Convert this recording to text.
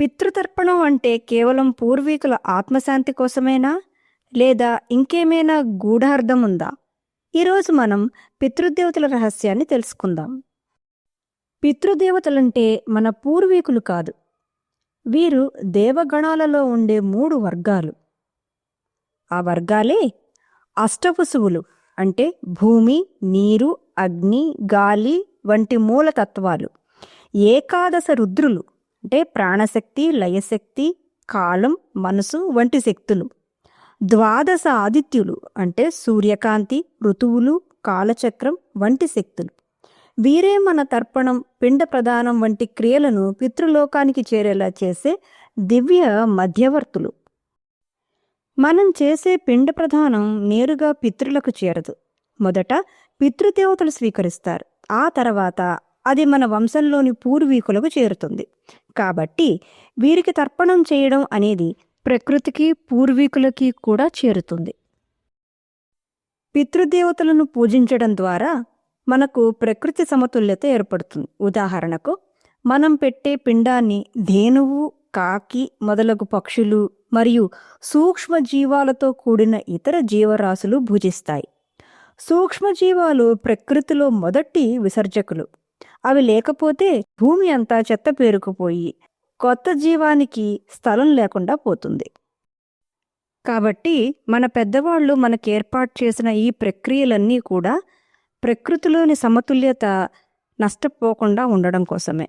పితృతర్పణం అంటే కేవలం పూర్వీకుల ఆత్మశాంతి కోసమేనా? లేదా ఇంకేమైనా గూఢార్థం ఉందా ఈరోజు మనం పితృదేవతల రహస్యాన్ని తెలుసుకుందాం. పితృదేవతలంటే మన పూర్వీకులు కాదు. వీరు దేవగణాలలో ఉండే మూడు వర్గాలు. ఆ వర్గాలే అష్టవసువులు అంటే భూమి నీరు అగ్ని గాలి వంటి మూలతత్వాలు. ఏకాదశ రుద్రులు అంటే ప్రాణశక్తి లయశక్తి కాలం మనసు వంటి శక్తులు. ద్వాదశ ఆదిత్యులు అంటే సూర్యకాంతి ఋతువులు కాలచక్రం వంటి శక్తులు. వీరే మన తర్పణం పిండ ప్రదానం వంటి క్రియలను పితృలోకానికి చేరేలా చేసే దివ్య మధ్యవర్తులు. మనం చేసే పిండ ప్రధానం నేరుగా పితృలకు చేరదు. మొదట పితృదేవతలు స్వీకరిస్తారు. ఆ తర్వాత అది మన వంశంలోని పూర్వీకులకు చేరుతుంది. కాబట్టి వీరికి తర్పణం చేయడం అనేది ప్రకృతికి పూర్వీకులకి కూడా చేరుతుంది. పితృదేవతలను పూజించడం ద్వారా మనకు ప్రకృతి సమతుల్యత ఏర్పడుతుంది. ఉదాహరణకు మనం పెట్టే పిండాన్ని ధేనువు కాకి మొదలగు పక్షులు మరియు సూక్ష్మ జీవాలతో కూడిన ఇతర జీవరాశులు భుజిస్తాయి. సూక్ష్మజీవాలు ప్రకృతిలో మొదటి విసర్జకులు. అవి లేకపోతే భూమి అంతా చెత్త పేరుకుపోయి కొత్త జీవానికి స్థలం లేకుండా పోతుంది. కాబట్టి మన పెద్దవాళ్ళు మనకు ఏర్పాటు చేసిన ఈ ప్రక్రియలన్నీ కూడా ప్రకృతిలోని సమతుల్యత నష్టపోకుండా ఉండడం కోసమే.